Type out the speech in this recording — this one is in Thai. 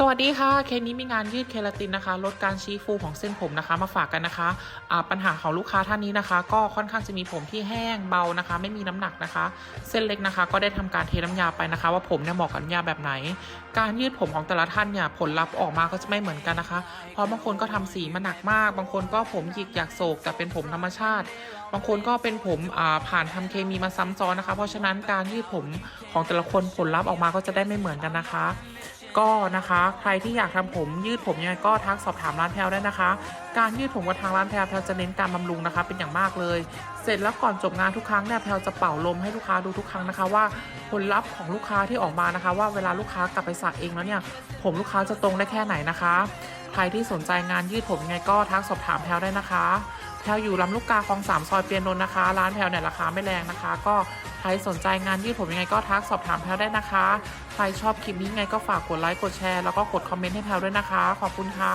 สวัสดีค่ะ เคสนี้มีงานยืดเคราตินนะคะ ลดการชี้ฟูของเส้นผมนะคะ มาฝากกันนะคะอ่าปัญหาของลูกค้าท่านนี้นะคะ ก็ค่อนข้างจะมีผมที่แห้งเบานะคะ ไม่มีน้ำหนักนะคะ เส้นเล็กนะคะ ก็ได้ทำการเทน้ำยาไปนะคะ ว่าผมเนี่ยเหมาะกับน้ำยาแบบไหน การยืดผมของแต่ละท่านเนี่ยผลลัพธ์ออกมาก็จะไม่เหมือนกันนะคะ เพราะบางคนก็ทำสีมาหนักมาก บางคนก็ผมหยิกอยากโศกแต่เป็นผมธรรมชาติ บางคนก็เป็นผมผ่านทำเคมีมาซ้ำซ้อนนะคะ เพราะฉะนั้นการยืดผมของแต่ละคนผลลัพธ์ออกมาก็จะได้ไม่เหมือนกันนะคะ ก็นะคะใครที่อยากทำผมยืดผมยังไงก็ทักสอบถามร้านแพลวได้นะคะ การยืดผมกับทางร้านแพลวแพลวจะเน้นการบำรุงนะคะ เป็นอย่างมากเลย เสร็จแล้วก่อนจบงานทุกครั้งเนี่ยแพลวจะเป่าลมให้ลูกค้าดูทุกครั้งนะคะ ว่าผลลัพธ์ของลูกค้าที่ออกมานะคะ ว่าเวลาลูกค้ากลับไปสระเองแล้วเนี่ยผมลูกค้าจะตรงได้แค่ไหนนะคะ ใครที่สนใจงานยืดผมยังไงก็ทักสอบถามแพลวได้นะคะ แพลวอยู่ลำลูกกาคลองสามซอยเปียนนนนะคะ ร้านแพลวเนี่ยราคาไม่แรงนะคะ ก็ใครสนใจงานยืดผมยังไงก็ทักสอบถามแพลวได้นะคะ ใครชอบคลิปนี้ยังไงก็ฝากกดไลค์กดแชร์แล้วก็กดคอมเมนต์ให้แพลวด้วยนะคะ ขอบคุณค่ะ